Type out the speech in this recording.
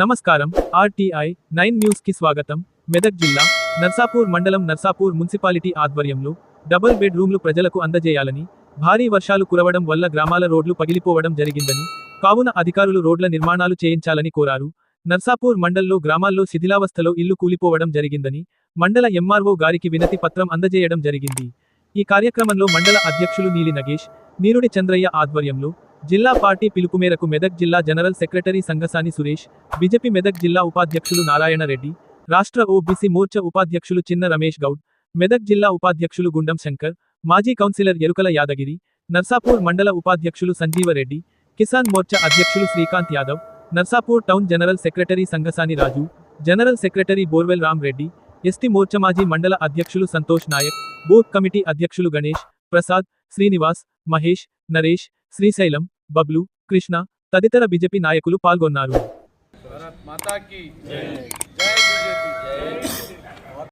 నమస్కారం. RTI nine న్యూస్కి స్వాగతం. మెదక్ జిల్లా నర్సాపూర్ మండలం నర్సాపూర్ మున్సిపాలిటీ ఆధ్వర్యంలో డబుల్ బెడ్ రూమ్లు ప్రజలకు అందజేయాలని భారీ వర్షాలు కురవడం వల్ల గ్రామాల రోడ్లు పగిలిపోవడం జరిగిందని కావున అధికారులు రోడ్ల నిర్మాణాలు చేయించాలని కోరారు. నర్సాపూర్ మండల్లో గ్రామాల్లో శిథిలావస్థలో ఇల్లు కూలిపోవడం జరిగిందని మండల ఎంఆర్ఓ గారికి వినతి పత్రం అందజేయడం జరిగింది. ఈ కార్యక్రమంలో మండల అధ్యక్షులు నీలి నగేష్ నీరుడి చంద్రయ్య ఆధ్వర్యంలో జిల్లా పార్టీ పిలుపు మేరకు మెదక్ జిల్లా general secretary Sangasani Suresh BJP Medak జిల్లా ఉపాధ్యక్షులు నారాయణ రెడ్డి రాష్ట్ర ఓబీసీ మోర్చా ఉపాధ్యక్షులు చిన్న రమేష్ గౌడ్ మెదక్ జిల్లా ఉపాధ్యక్షులు గుండం శంకర్ మాజీ కౌన్సిలర్ ఎరుకల యాదగిరి నర్సాపూర్ మండల ఉపాధ్యక్షులు సంజీవరెడ్డి కిసాన్ మోర్చా అధ్యక్షులు Srikanth Yadav Narsapur town general secretary Sangasani Raju general secretary borewell Ram Reddy ST Morcha మాజీ మండల అధ్యక్షులు సంతోష్ నాయక్ బూత్ కమిటీ అధ్యక్షులు గణేష్ ప్రసాద్ శ్రీనివాస్ మహేష్ నరేష్ శ్రీశైలం బబ్లు కృష్ణ తదితర బీజేపీ నాయకులు పాల్గొన్నారు.